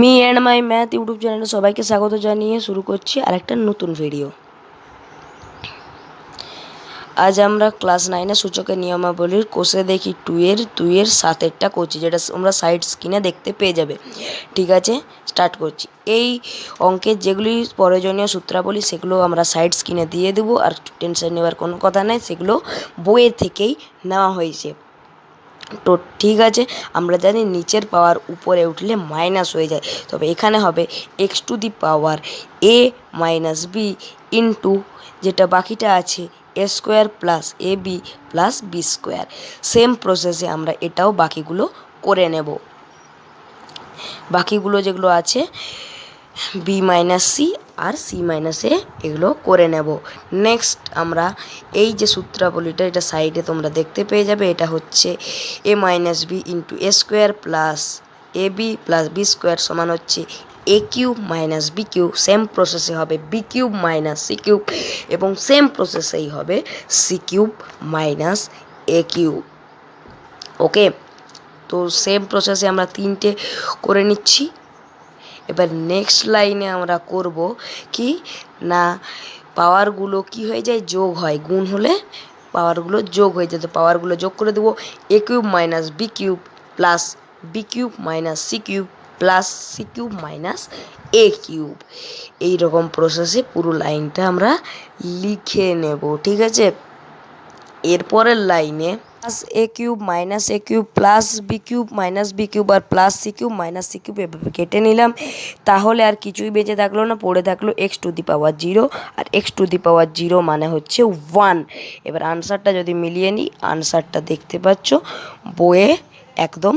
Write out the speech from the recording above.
Me and my math YouTube চ্যানেলে সবাইকে স্বাগত জানিয়ে শুরু করছি আরেকটা নতুন ভিডিও। আজ আমরা ক্লাস নাইনে সূচকের নিয়মাবলীর কোষে দেখি টু এর দুইয়ের সাতেরটা করছি যেটা আমরা সাইড স্ক্রিনে দেখতে পেয়ে যাবে। ঠিক আছে? স্টার্ট করছি। এই অঙ্কের যেগুলি প্রয়োজনীয় সূত্রাবলী, সেগুলো আমরা সাইড স্ক্রিনে দিয়ে দেবো, আর টেনশন নেওয়ার কোনো কথা নেই, সেগুলো বইয়ের থেকেই নেওয়া হয়েছে। তো ঠিক আছে, আমরা জানি নিচের পাওয়ার উপরে উঠলে মাইনাস হয়ে যায়। তবে এখানে হবে x to the power a minus b into যেটা বাকিটা আছে a square plus a b plus b square same প্রসেসে আমরা এটাও বাকিগুলো করে নেব। বাকিগুলো যেগুলো আছে বি মাইনাস সি আর সি মাইনাস এগুলো করে নেব। নেক্সট আমরা এই যে সূত্রাবলীটা, এটা সাইডে তোমরা দেখতে পেয়ে যাবে, এটা হচ্ছে a minus b into a square plus a b plus b square সমান হচ্ছে a cube minus b cube same প্রসেসে হবে b cube minus c cube এবং সেম প্রসেসেই হবে c cube minus a cube okay তো সেম প্রসেসে আমরা তিনটে করে নিচ্ছি। এবার নেক্সট লাইনে আমরা করব কি? না পাওয়ারগুলো কি হয়ে যায়? যোগ হয়। গুণ হলে পাওয়ারগুলো যোগ হয়ে যায়। তো পাওয়ারগুলো যোগ করে দেবো। A cube minus b cube plus b cube minus c cube plus c cube minus a cube এইরকম প্রসেসে পুরো লাইনটা আমরা লিখে নেব। ঠিক আছে? এরপরের লাইনে plus a cube minus a cube plus b cube minus b cube R plus c cube minus c cube এভাবে কেটে নিলাম। তাহলে আর কিছুই বেঁচে থাকল না, পড়ে থাকল x to the power zero R x to the power zero মানে হচ্ছে ওয়ান এবার আনসারটা যদি মিলিয়ে নিই আনসারটা দেখতে পাচ্ছ, বইয়ে একদম